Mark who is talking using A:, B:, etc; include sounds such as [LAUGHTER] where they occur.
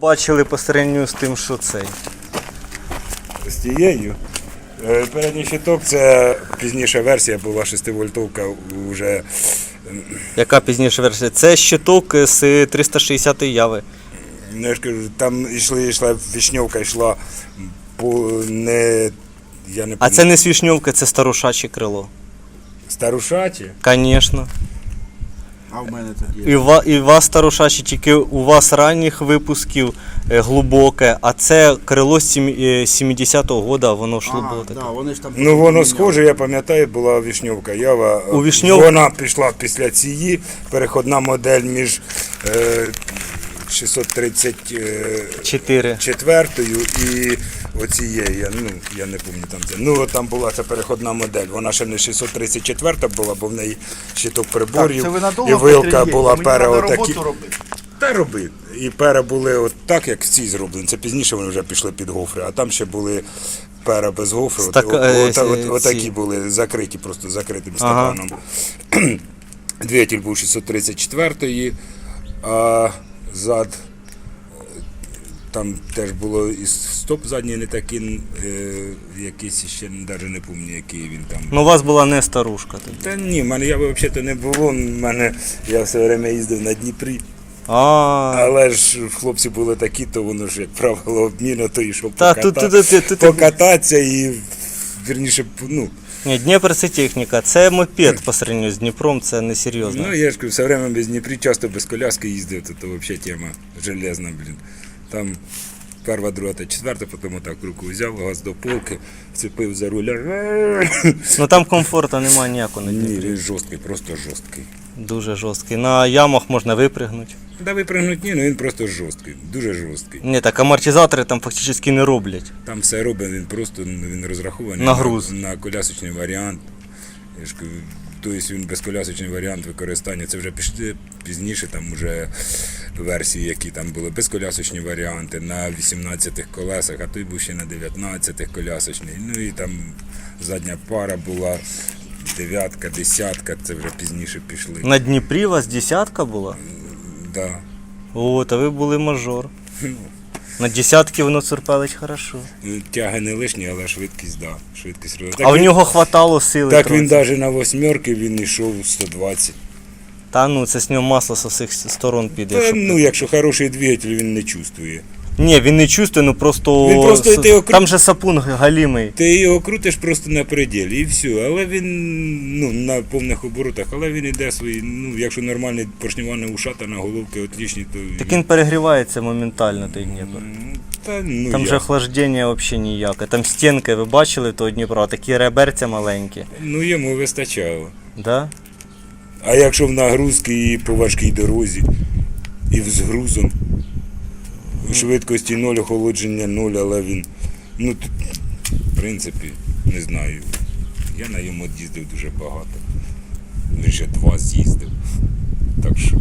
A: Бачили по сравненню з тим, що цей.
B: з тією. Е, Передній щиток це пізніша версія була 6-вольтовка вже
A: Яка пізніше версія? Це щиток з 360 яви.
B: ну, я ж кажу, там йшли, йшла вішньовка, йшла по не. Я не
A: А це не свішньовка, це старушаче крило.
B: старушаті.
A: Звісно.
C: А в мене тут є.
A: І, ва, і вас старушачі, тільки у вас ранніх випусків е, глибоке, а це крило з сім- е, 70-го года, воно йшло
C: Ага,
A: було таке.
C: да, вони ж там
B: Ну воно схоже, я пам'ятаю, була вішньовка. Ява.
A: У Вішньов-
B: Вона пішла після цієї, переходна модель між е, 634
A: Чотири.
B: і оцією. Я, ну, я не пам'ятаю там це. Ну там була ця переходна модель. Вона ще не 634 була, бо в неї щиток приборів.
C: Так, це ви надовго
B: і вилка була
C: Мені
B: пера отакі. Та роби. І пера були от так, як ці зроблені. Це пізніше вони вже пішли під гофри, а там ще були пера без гофри. От,
A: Стака-
B: от,
A: е,
B: от, от, отакі були закриті, просто закритим
A: Ага.
B: стаканом. [CLEARS THROAT] Двигатель був 634-ї, а зад е, там теж було і стоп задній не такий, е, якийсь ще навіть не пам'ятаю, який він там.
A: Ну, у вас була не старушка тоді.
B: Та ні, в мене я взагалі не було. Мене я все время їздив на Дніпрі.
A: А,
B: Але ж хлопці були такі, то воно ж, як правило, обміну, то йшов
A: Та,
B: поката...
A: тут- тут- тут- тут-
B: покататися і вірніше, ну,
A: ні, Дніпр це техніка, це мопед по сравненню з Дніпром, це не серйозно.
B: ну я ж кажу, все время без Дніпрі, часто без коляски їздив, то, то взагалі тема железна, блін. Там перша, друга та четверта, потім отак руку взяв, газ до полки, вцепив за руля.
A: Ну там комфорту немає ніякого на
B: Ні, він жорсткий, просто жорсткий.
A: Дуже жорсткий. На ямах можна випригнути.
B: Да випрыгнуть ні, ну він просто жорсткий, дуже жорсткий.
A: Ні, так амортизатори там фактично не роблять.
B: Там все робить, він просто ну, він розрахований
A: На груз.
B: на, на колясочний варіант. Тобто він безколясочний варіант використання. Це вже пішли пізніше, там вже версії, які там були безколясочні варіанти на 18 колесах, а той був ще на 19 колясочний. Ну і там задня пара була дев'ятка, десятка, це вже пізніше пішли.
A: На Дніпрі у вас десятка була?
B: Да.
A: О, та ви були мажор. На десятки воно цурпелить хорошо.
B: Ну, Тяги не лишні, але швидкість, да. Швидкість робить.
A: А в нього хватало сили.
B: Так він навіть на восьмерки він йшов 120.
A: Та ну це з нього масло з усіх сторон піде.
B: Та,
A: щоб-
B: ну, якщо хороший двигатель, він не чувствує.
A: Ні, він не чувствує, ну просто.
B: Він просто
A: с-
B: йде окру-
A: Там же сапун галімий.
B: Ти його крутиш просто на пределі і все. Але він ну, на повних оборотах, але він іде свої, ну, якщо нормальний поршнева ушата на головки отлічні, то.
A: Так він перегрівається моментально, той Дніпр.
B: Та, ну,
A: Там
B: я.
A: же охлаждення взагалі ніяке. Там стінки, ви бачили того Дніпра, такі реберця маленькі.
B: ну йому вистачало.
A: Да?
B: А якщо в нагрузки і по важкій дорозі, і з грузом, швидкості ноль, охолодження ноль, але він. Ну, в принципі, не знаю. Я на йому їздив дуже багато. Лише два з'їздив. Так що.